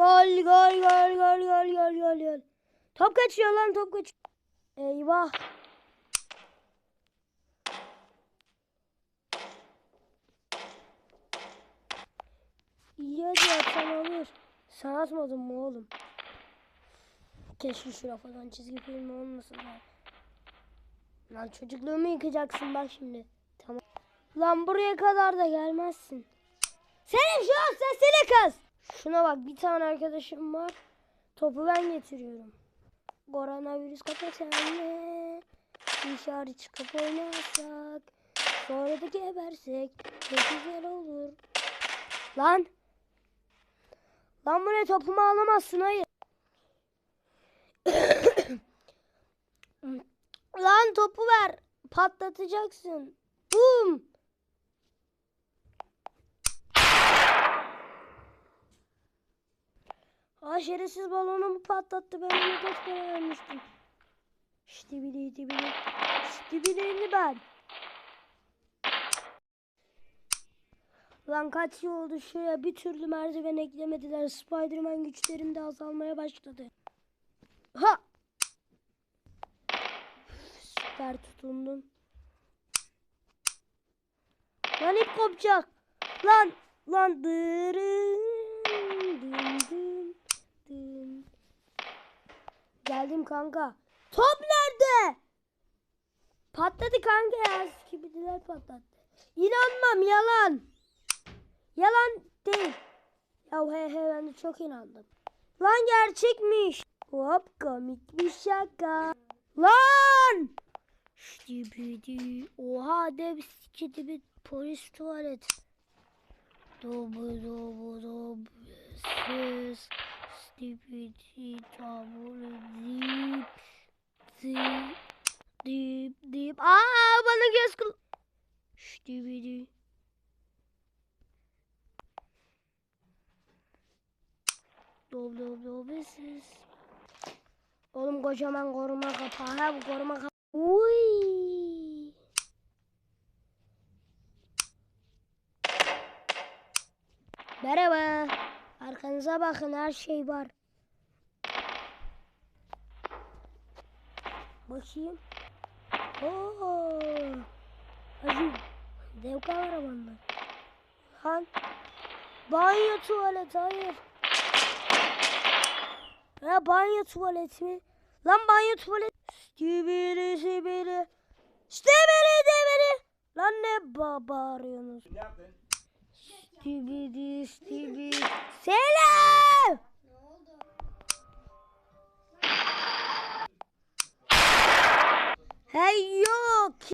Gol gol gol gol gol gol gol gol. Top kaçıyor lan top kaçıyor. Eyvah. İyi hadi atsan olur. Sen atmadın mı oğlum? Keşke şura falan çizgi film olmasın ya. Lan çocukluğumu yıkacaksın bak şimdi. Tamam. Lan buraya kadar da gelmezsin. Senin şu an sesini kız. Şuna bak bir tane arkadaşım var. Topu ben getiriyorum. Koronavirüs kapatana. Dışarı çıkıp oynasak. Sonra da gebersek. Çok güzel olur. Lan. Lan buraya topumu alamazsın hayır. Lan topu ver. Patlatacaksın. Bum. Aa şerefsiz balonumu patlattı. Ben ona kaç para vermiştim. Bile. İşte bileydi ben. Lan kaç yıl oldu şuraya bir türlü merdiven eklemediler. Spiderman güçlerim de azalmaya başladı. Ha! Süper tutundum. Lan ip kopacak. Lan lan dırın Geldim kanka. Top nerede? Patladı kanka ya. Skibidiler patlattı. İnanmam yalan. Yalan değil. Ya he he ben de çok inandım. Lan gerçekmiş. Hop komik bir şaka. Lan! Ştibidi. Oha dev sikidi bir polis tuvalet. Dobu dobu dobu ses. Stibidi taburu dip. Dip. Dip dip. Aa bana göz kıl. Ştibidi. Dob dob dob ses. Oğlum kocaman koruma kapağı. Ha bu koruma kapağı. Uy. Merhaba. Arkanıza bakın her şey var. Bakayım. Oo. Hacı. Dev kahramanlar. Han. Banyo tuvalet hayır. Ya banyo tuvalet mi? Lan banyo tuvalet. Sibiri sibiri. Sibiri sibiri. Lan ne ba bağırıyorsunuz? Ne yaptın? Stibidi stibidi. Selam. Hey yok.